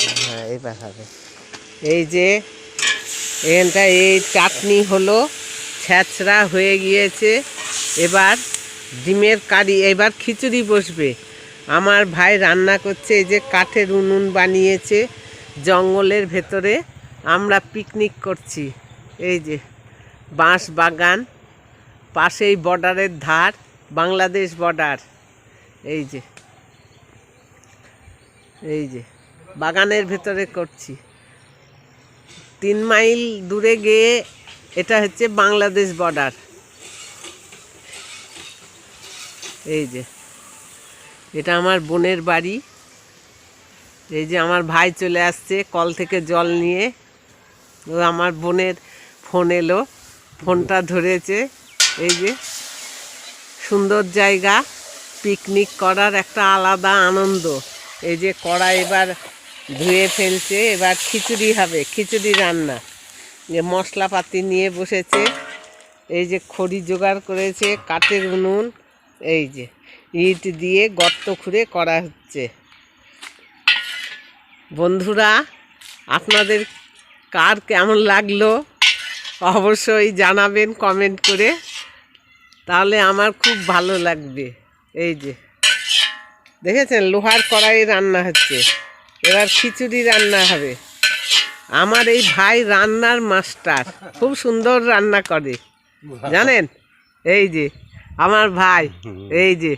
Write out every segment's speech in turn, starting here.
হ্যাঁ এবার এই যে, এখানটা এই চাটনি হলো, ছ্যাঁচড়া হয়ে গিয়েছে। এবার ডিমের কারি, এবার খিচুড়ি বসবে। আমার ভাই রান্না করছে, এই যে কাঠের উনুন বানিয়েছে, জঙ্গলের ভেতরে আমরা পিকনিক করছি। এই যে, বাঁশ বাগান, পাশেই বর্ডারের ধার, বাংলাদেশ বর্ডার। এই যে এই যে। বাগানের ভেতরে করছি। তিন মাইল দূরে গিয়ে এটা হচ্ছে বাংলাদেশ বর্ডার এই যে, এটা আমার বোনের বাড়ি। এই যে আমার ভাই চলে আসছে, কল থেকে জল নিয়ে। ও আমার বোনের ফোন এলো, ফোনটা ধরেছে। এই যে, সুন্দর জায়গা পিকনিক করার একটা আলাদা আনন্দ। এই যে কড়া এবার ধুয়ে ফেলছে, এবার খিচুড়ি হবে, খিচুড়ি রান্না। যে মশলাপাতি নিয়ে বসেছে, এই যে খড়ি জোগাড় করেছে, কাঠের উনুন, এই যে ইট দিয়ে গর্ত খুঁড়ে করা হচ্ছে। বন্ধুরা, আপনাদের কার কেমন লাগল, অবশ্যই জানাবেন কমেন্ট করে। তাহলে আমার খুব ভালো লাগবে। এই যে, দেখেছেন, লোহার কড়াই রান্না হচ্ছে। এবার খিচুড়ি রান্না হবে। আমার এই ভাই রান্নার মাস্টার, খুব সুন্দর রান্না করে। জানেন? এই যে, আমার ভাই, এই যে।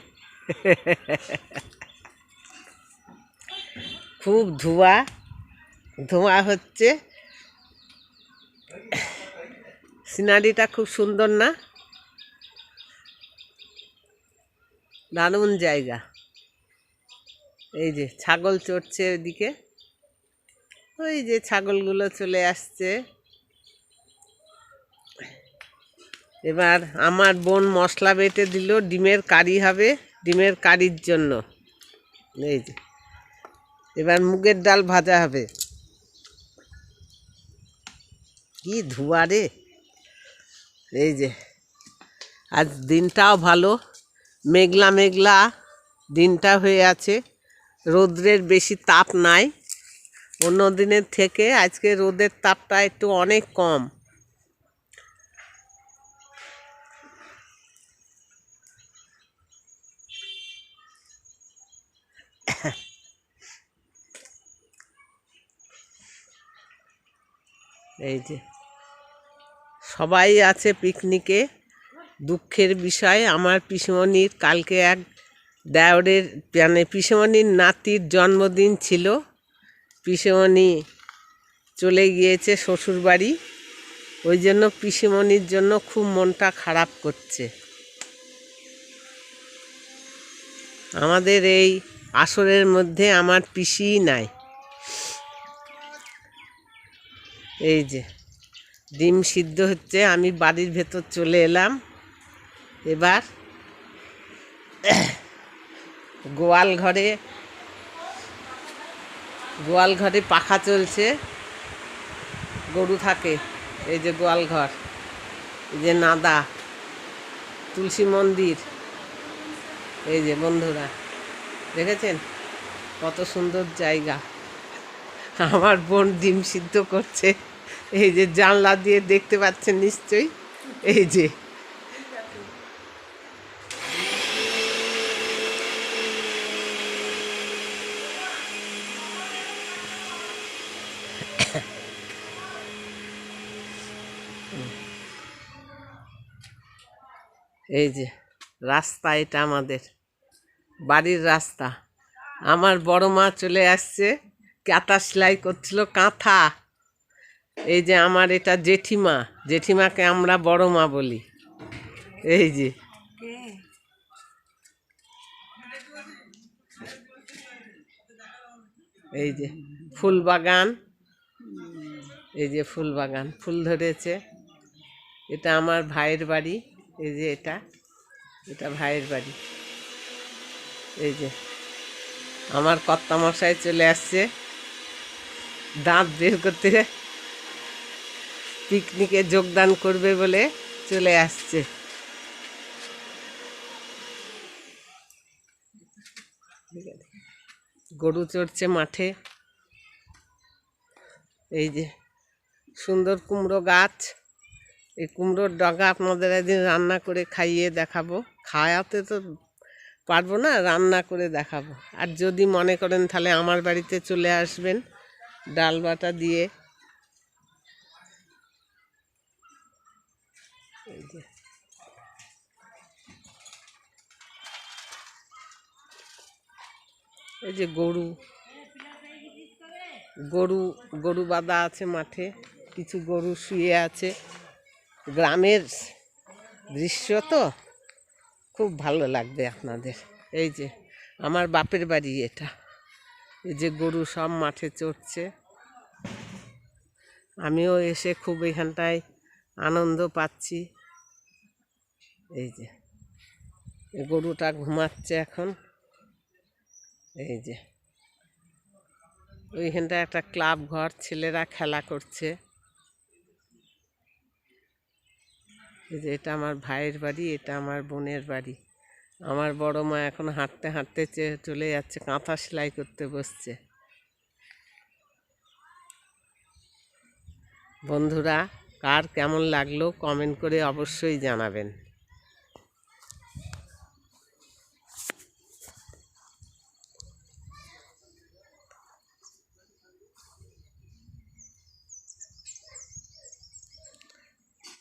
খুব ধোঁয়া। ধোঁয়া হচ্ছে। সিনারিটা খুব সুন্দর না? দারুণ জায়গা। এই যে ছাগল চড়ছে ওইদিকে। ওই যে ছাগলগুলো চলে আসছে। এবার আমার বোন মশলা বেটে দিল, ডিমের কারি হবে, ডিমের কারির জন্য। এই যে। এবার মুগের ডাল ভাজা হবে। কি ধোয়া রে। এই যে। আজ দিনটাও ভালো, মেঘলা মেঘলা দিনটা হয়ে আছে। রৌদ্রের বেশি তাপ নাই। অন্য দিনের থেকে আজকে রোদের তাপটা একটু অনেক কম। এই যে, সবাই আছে পিকনিকে দুঃখের বিষয়, আমার পিসমণির কালকে এক দেওরের মানে পিসমণির নাতির জন্মদিন ছিল। পিসমণি চলে গিয়েছে শ্বশুরবাড়ি। ওই জন্য পিসমণির জন্য খুব মনটা খারাপ করছে। আমাদের এই আসরের মধ্যে আমার পিসিই নাই। এই যে, ডিম সিদ্ধ হচ্ছে, আমি বাড়ির ভেতর চলে এলাম। এবার গোয়াল ঘরে গোয়াল ঘরে পাখা চলছে, গরু থাকে, এই যে গোয়াল ঘর, এই যে নাদা, তুলসী মন্দির, এই যে বন্ধুরা, দেখেছেন? কত সুন্দর জায়গা। আমার বোন ডিম সিদ্ধ করছে, এই যে জানলা দিয়ে দেখতে পাচ্ছেন নিশ্চয়ই, এই যে। এই যে, রাস্তা এটা আমাদের, বাড়ির রাস্তা। আমার বড় মা চলে আসছে, কাঁথা সেলাই করছিল, কাঁথা। এই যে আমার এটা জেঠিমা, জেঠিমাকে আমরা বড় মা বলি। এই যে। এই যে, ফুল বাগান। এই যে ফুল বাগান, ফুল ধরেছে। এটা আমার ভাইয়ের বাড়ি। এই যে এটা এটা ভাইয়ের বাড়ি। এই যে, আমার কর্তামশাই চলে আসছে। দাঁত বের করতে পিকনিকে যোগদান করবে বলে চলে আসছে। গরু চড়ছে মাঠে। এই যে, সুন্দর কুমড়ো গাছ। এই কুমড়োর ডগা আপনাদের একদিন রান্না করে খাইয়ে দেখাবো। খাওয়াতে তো পারব না, রান্না করে দেখাবো। আর যদি মনে করেন তাহলে আমার বাড়িতে চলে আসবেন ডাল বাটা দিয়ে। এই যে। গরু। গরু গরু বাঁধা আছে মাঠে, কিছু গরু শুয়ে আছে। গ্রামের দৃশ্য তো খুব ভালো লাগবে আপনাদের। এই যে আমার বাপের বাড়ি এটা। এই যে গরু সব মাঠে চড়ছে। আমিও এসে খুব এখানটায় আনন্দ পাচ্ছি। এই যে গরুটা ঘুমাচ্ছে এখন। এই যে ওইখানটা একটা ক্লাব ঘর, ছেলেরা খেলা করছে। এই যে এটা আমার ভাইয়ের বাড়ি, এটা আমার বোনের বাড়ি। আমার বড় মা এখন হাঁটতে হাঁটতে চলে যাচ্ছে, কাঁথা সেলাই করতে বসছে। বন্ধুরা, কার কেমন লাগল কমেন্ট করে অবশ্যই জানাবেন।